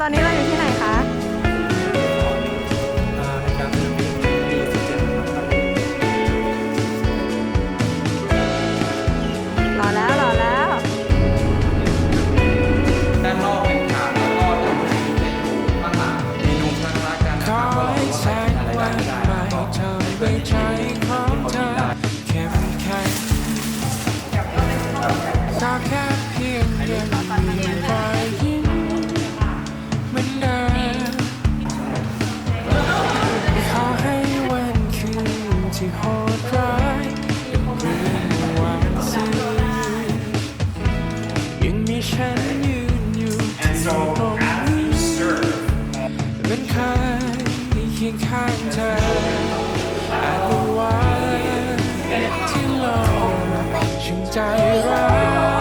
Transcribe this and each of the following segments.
ตอนนี้เราอยู่ที่ไหน ข้างเธอ อาจเป็นวันที่โลกช่างใจร้า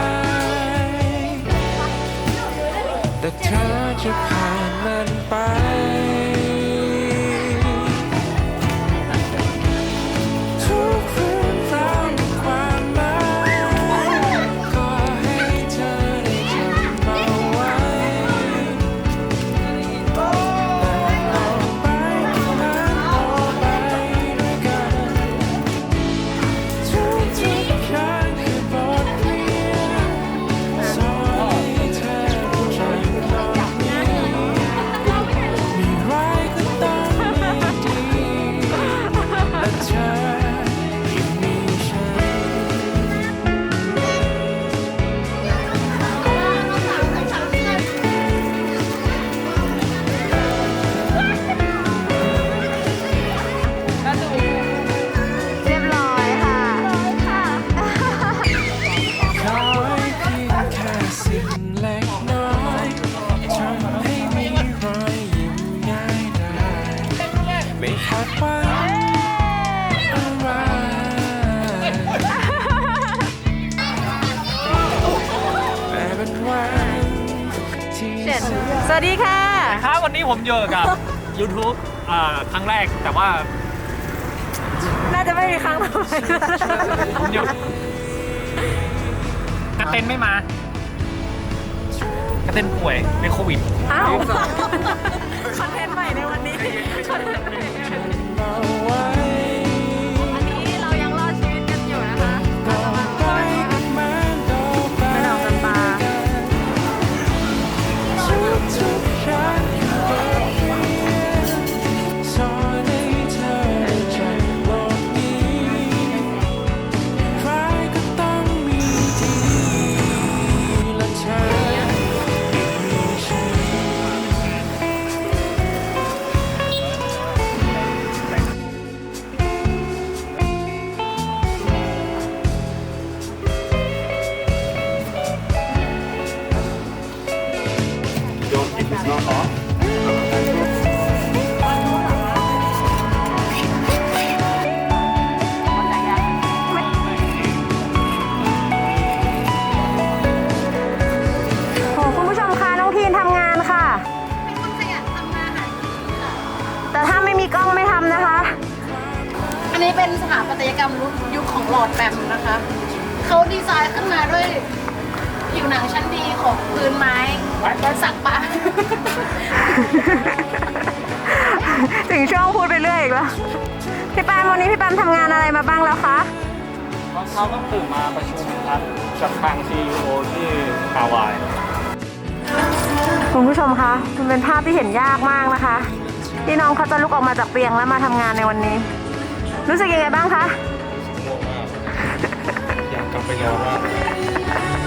ยแต่เธอจะผ่านมัน ครั้งแรกแต่ว่าน่าจะไม่มีครั้งต่อไปแล้วผมอยู่กระเต็นไม่มากระเต็นป่วยเป็นโควิดอ้าวคอนเทนต์ใหม่ในวันนี้เอาไว้วัน หนังชั้นดีของพื้นไม้และสักปะถึงช่วงพูดไปเรื่อยอีกแล้ว พี่ปานวันนี้พี่ปานทำงานอะไรมาบ้างแล้วคะตอนเช้าต้องตื่นมาประชุมครับกับทาง CEO ที่ฮาวาย คุณผู้ชมคะมันเป็นภาพที่เห็นยากมากนะคะ ที่น้องเขาจะลุกออกมาจากเตียงแล้วมาทำงานในวันนี้ รู้สึกยังไงบ้างคะ อยากกลับไปนอนว่าก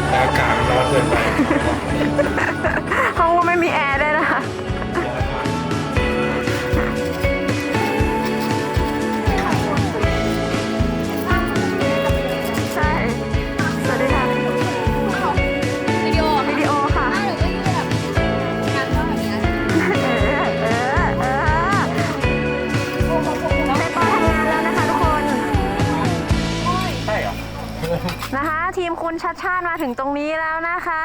แต่อากาศมัน ร้อนเกินไป ห้องก็ไม่มีแอร์ด้ คุณชัดชาติมาถึงตรงนี้แล้วนะคะ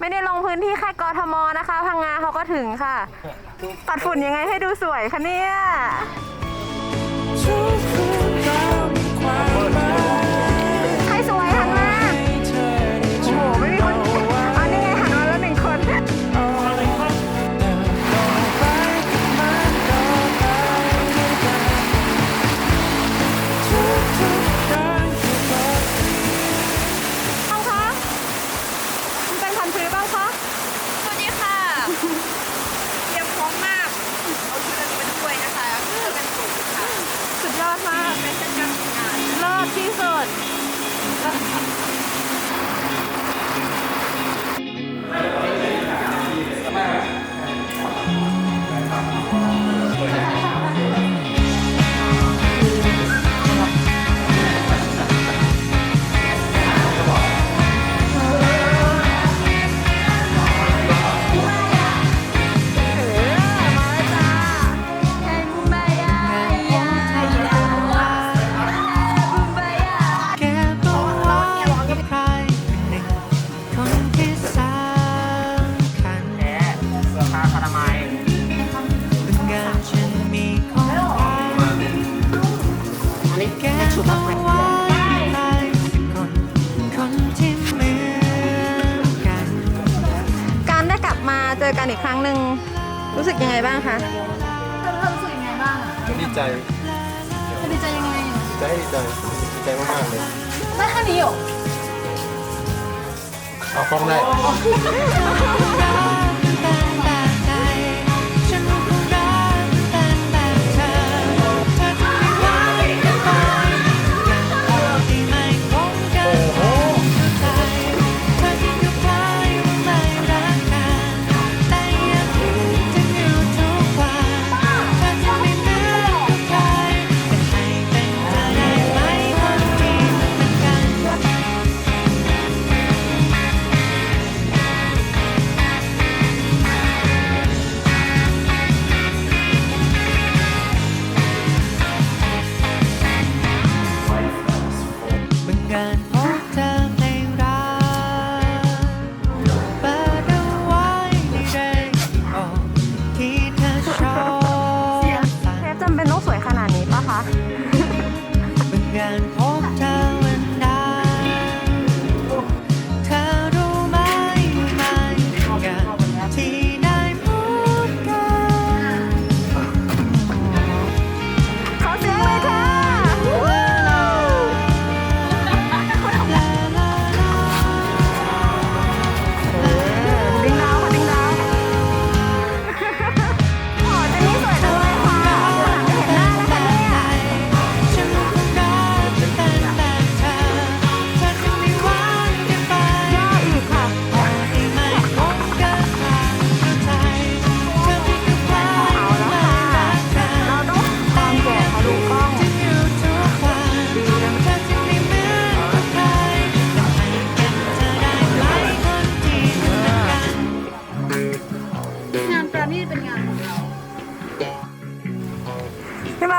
ไม่ได้ลงพื้นที่แค่กรทมนะคะ พังงาเขาก็ถึงค่ะ ปัดฝุ่นยังไงให้ดูสวยคะเนี่ย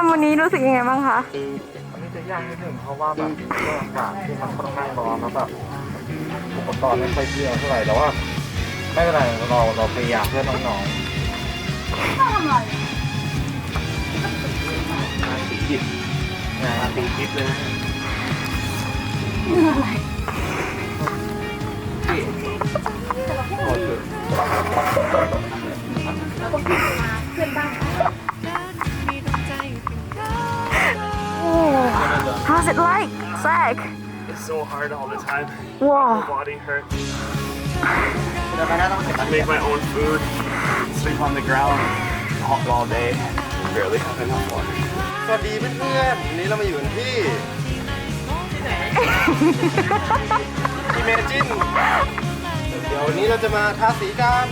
าวันนี้รู้สึกยังไงบ้างคะวันนี้จะยากนิดหนึ่งเพราะว่าแบบเคอากาศที่มันค่อนข้างร้อนแล้วแบบอุปกรณ์ไม่ค่อยเยอะเท่าไหร่แต่ว่าไม่เป็นไรเราเราพยายามเพื่อน้องๆทำไรงานสีจิบงานสีจิบเลยนะขอเถอะ แล้วก็ขึ้นมาเพื่อนบ้าน How's it like, Zach? It's so hard all the time. Whoa. My body hurts. I make my own food, sleep on the ground all, all day, barely have enough water. สวัสดีเพื่อนๆวันนี้เรามาอยู่กันที่ Imagine เดี๋ยววันนี้เราจะมาทาสีกัน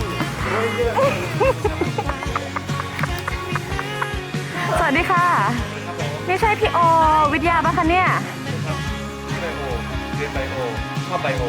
สวัสดีค่ะ ไม่ใช่พี่โอวิทยาปะคะเนี่ย ไบโอเรียนไบโอชอบไบโอ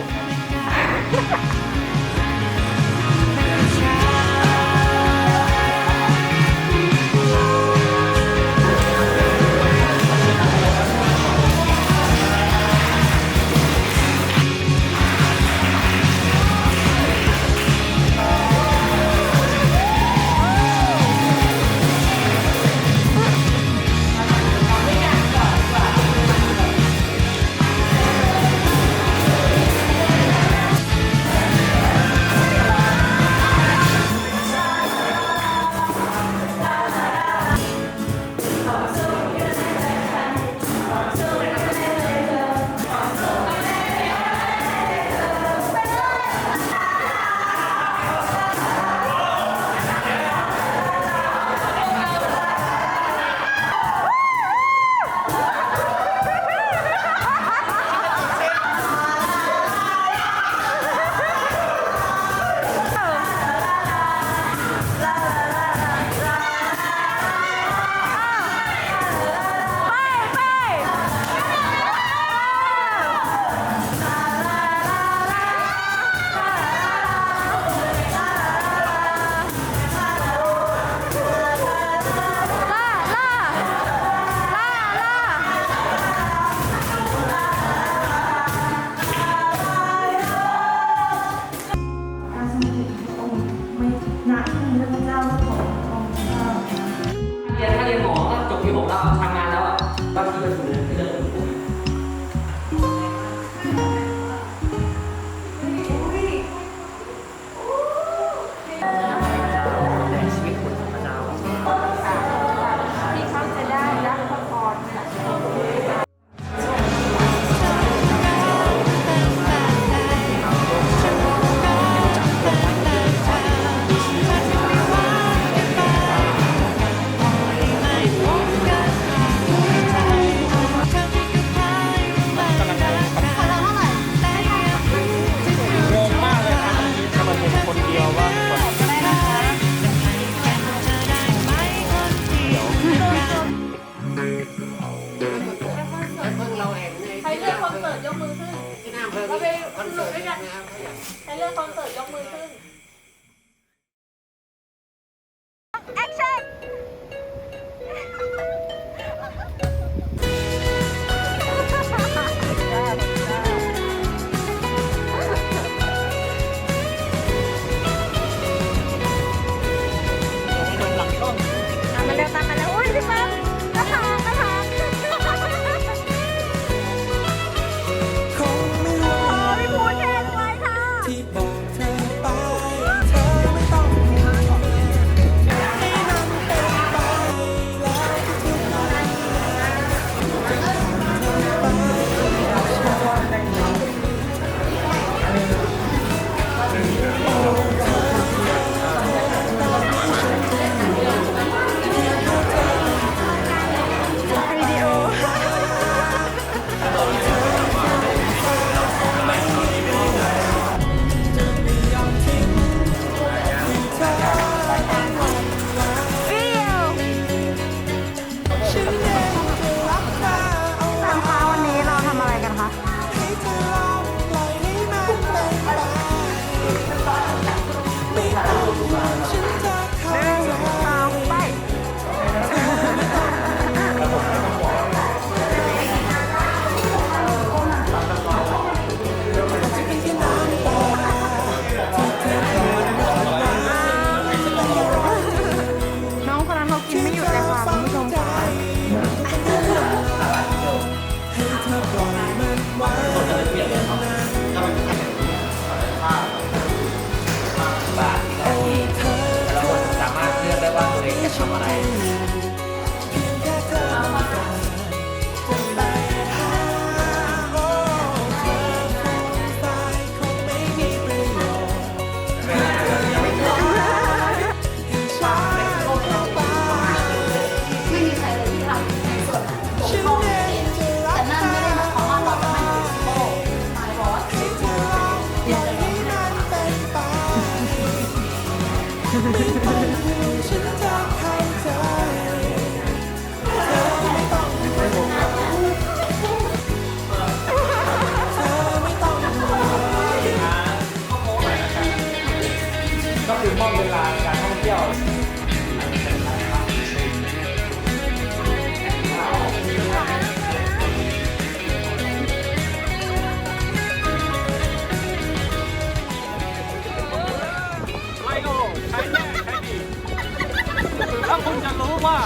ว่า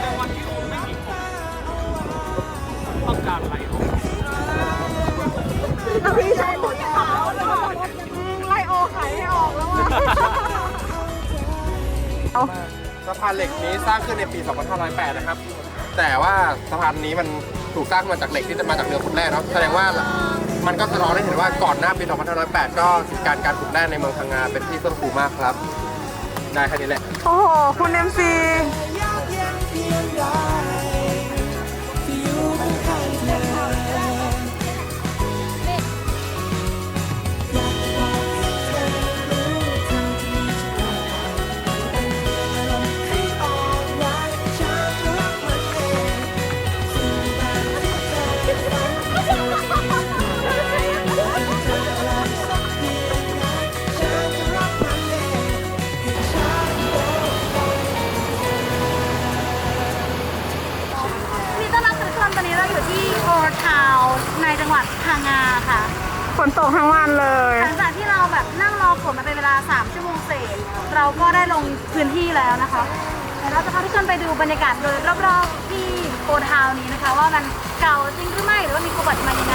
ในวันที่คุณไม่มีผมต้องการไลโอไล่โอขายไม่ออกแล้วอะสะพานเหล็กนี้สร้างขึ้นในปี 2508 นะครับ แต่ว่าสะพานนี้มันถูกสร้างมาจากเหล็กที่จะมาจากเรือขุดแร่เนาะแสดงว่ามันก็สะท้อนให้เห็นว่าก่อนหน้าปี 2508 ก็การการขุดแร่ในเมืองพังงาเป็นที่เฟื่องฟูมากครับ ได้แค่นี้แหละ โอ้โห คุณเอ็มซี ที่โอทาวในจังหวัดพังงาค่ะ ฝนตกทั้งวันเลย หลังจากที่เราแบบนั่งรอฝนมาเป็นเวลา 3 ชั่วโมงเศษ เราก็ได้ลงพื้นที่แล้วนะคะเดี๋ยวเราจะพาทุกคนไปดูบรรยากาศโดยรอบๆที่โอทาวนี้นะคะ ว่ามันเก่าจริงหรือไม่หรือว่ามีประวัติมายังไง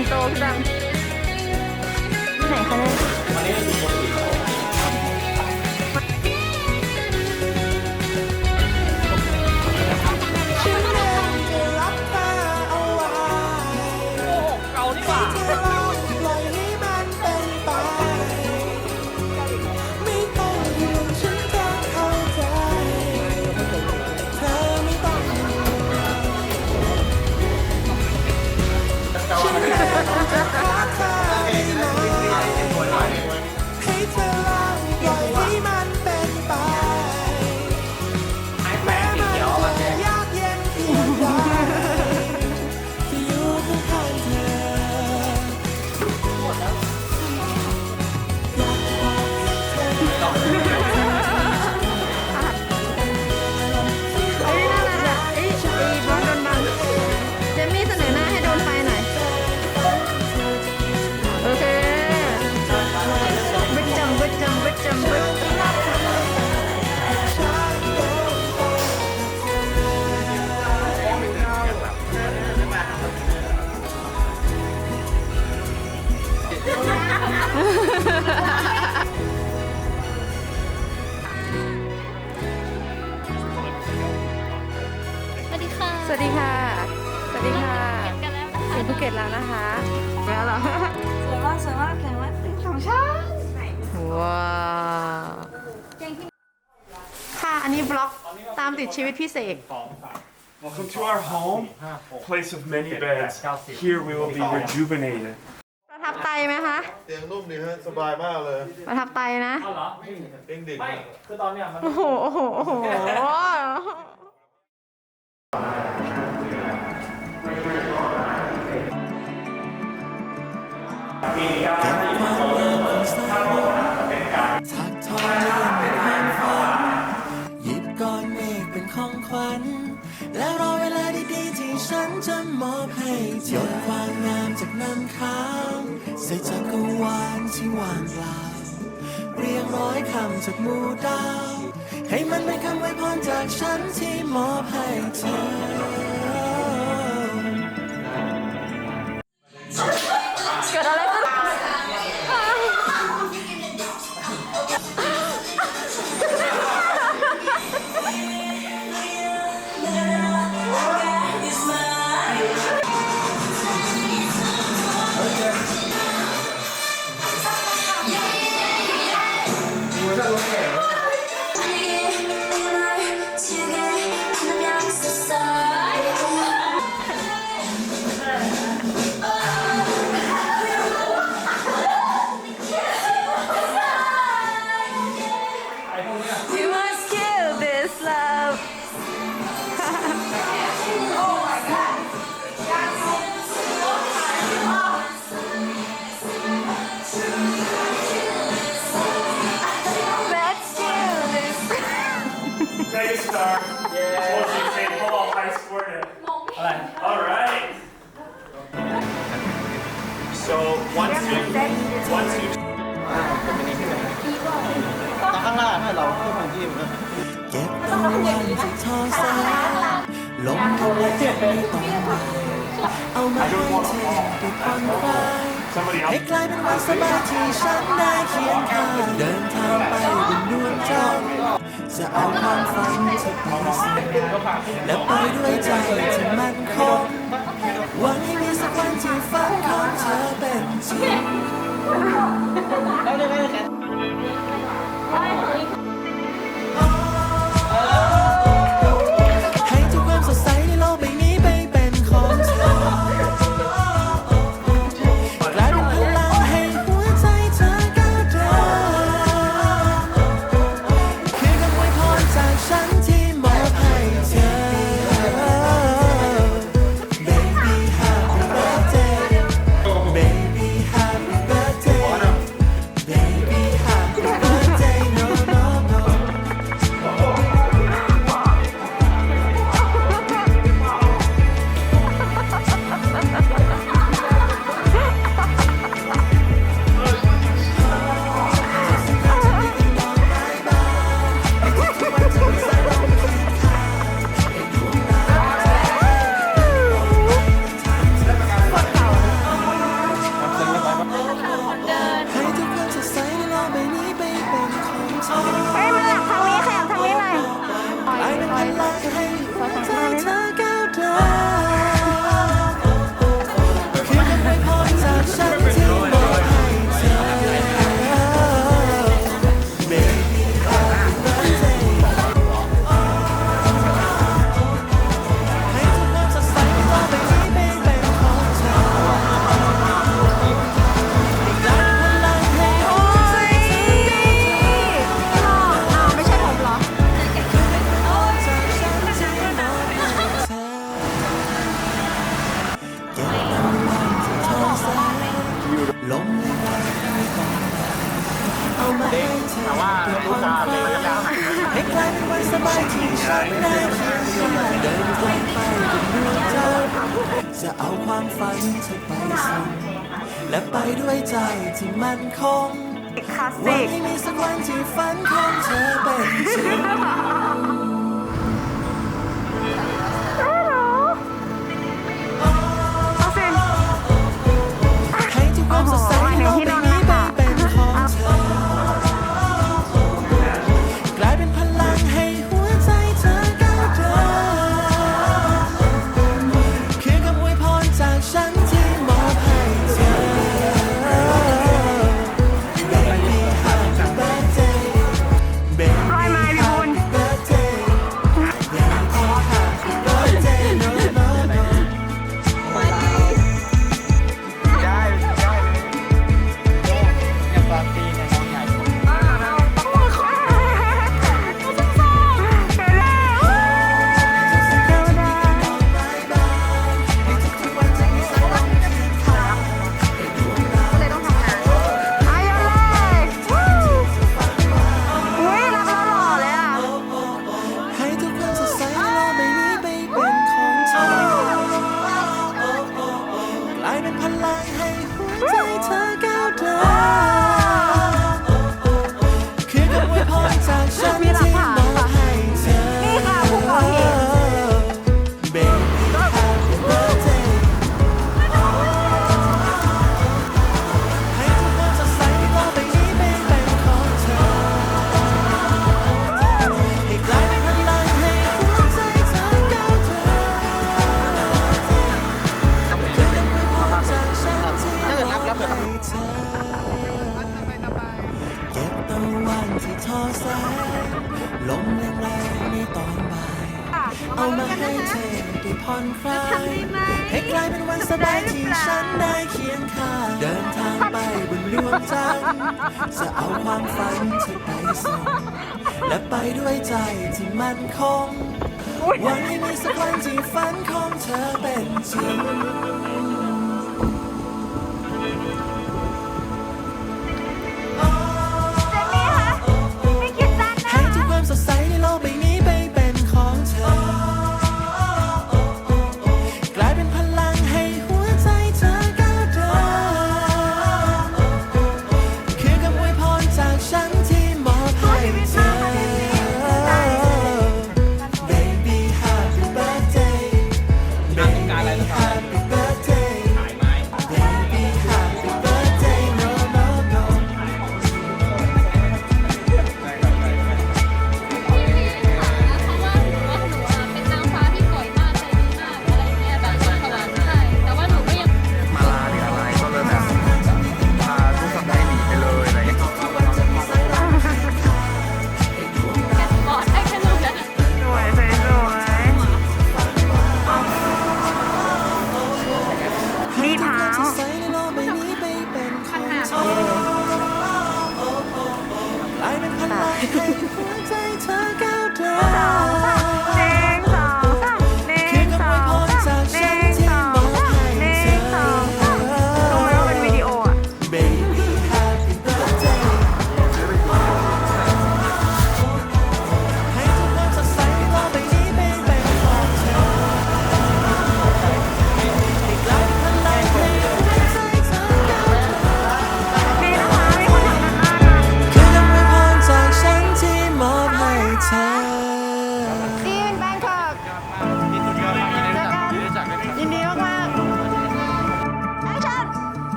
คณะสิงโตพี่ดังที่ไหนคะเนี่ย วัส วิตพี่เสก Welcome to our home, place of many beds. Here we will be rejuvenated. ประทับใจไหมคะ เตียงนุ่มดีฮะ สบายมากเลยประทับใจนะ เอาเหรอเตียงดิ่งไม่คือตอนเนี้ยมัน โอ้โห โอ้โห โอ้โหถัก และรอเวลาดีๆที่ฉันจะมอบให้เธอความงามจากน้ำค้างใส่จักรวาลที่วางเปล่าเรียงร้อยคำจากมูดาว ให้มันเป็นคำไว้พรจากฉันที่มอบให้เธอ เราขึ้นพื้นที่มันเก็บเอาวันที่ท้อแสลงทะเลไม่ต้องเอามาให้เธอได้ผ่อนคลายให้กลายเป็นวันสบายที่ฉันได้เคียงข้างเดินทางไปบนดวงจันทร์จะเอาความฝันที่มีสิ่งและไปด้วยใจที่มั่นคงหวังให้มีสักวันที่ฝันของเธอเป็นจริง ให้ 嘿 嘿 เอแนตให้เธอได้ผ่อนคลายให้กลายเป็นวันสบายที่ฉันได้เคียงขางเดินทางไปบนดวงจันทร์จะเอาความฝันที่ไปส่งและไปด้วยใจที่มั่นคงวันนี้มีสักวันที่ฝันของเธอเป็นจริง